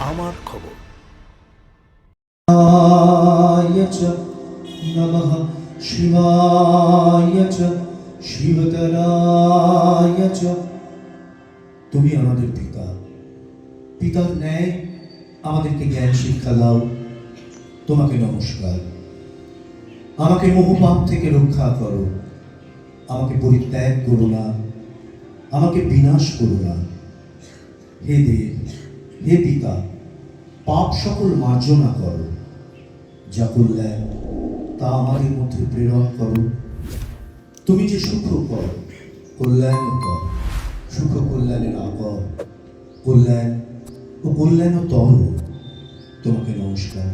আমার খবর। তুমি আমাদের পিতা। পিতার ন্যায় আমাদেরকে জ্ঞান শিক্ষা দাও। তোমাকে নমস্কার। আমাকে মহুপাপ থেকে রক্ষা করো। আমাকে পরিত্যাগ করো না। আমাকে বিনাশ করো না। হে দেব হে পিতা, পাপ সকল মার্জনা করো। যা কল্যাণ তা আমাদের মধ্যে প্রেরণ করো। তুমি যে সুখ কর, কল্যাণ কর, সুখ কল্যাণের আকর, কল্যাণ ও কল্যাণ তর তোমাকে নমস্কার।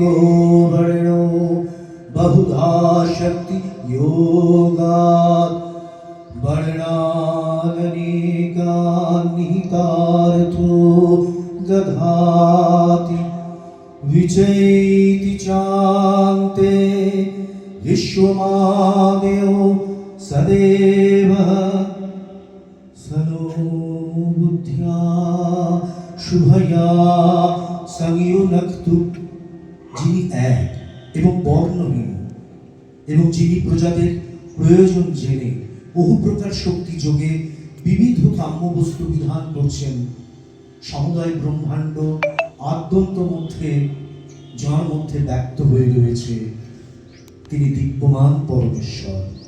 गोवर्णो बहुधा शक्ति योगात् वर्णाननेकान्निहितार्थो दधाति विजयति चान्ते विश्वमादयो सदेव सनो बुद्ध्या शुभया संयुनक्तु যিনি এক এবং বর্ণহীন এবং যিনি প্রজাদের প্রয়োজন জেনে বহু প্রকার শক্তি যোগে বিবিধ কাম্য বস্তু বিধান করছেন, সমুদয় ব্রহ্মাণ্ড আদ্যন্ত মধ্যে, যার মধ্যে ব্যক্ত হয়ে রয়েছে। তিনি দিব্যমান পরমেশ্বর।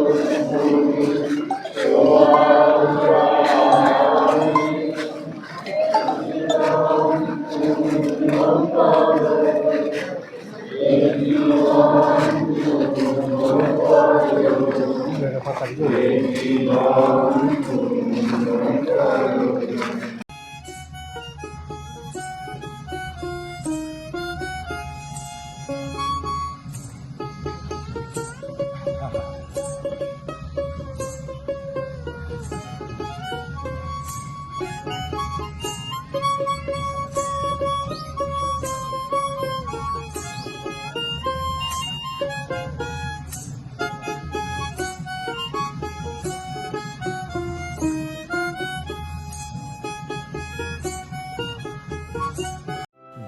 Michael.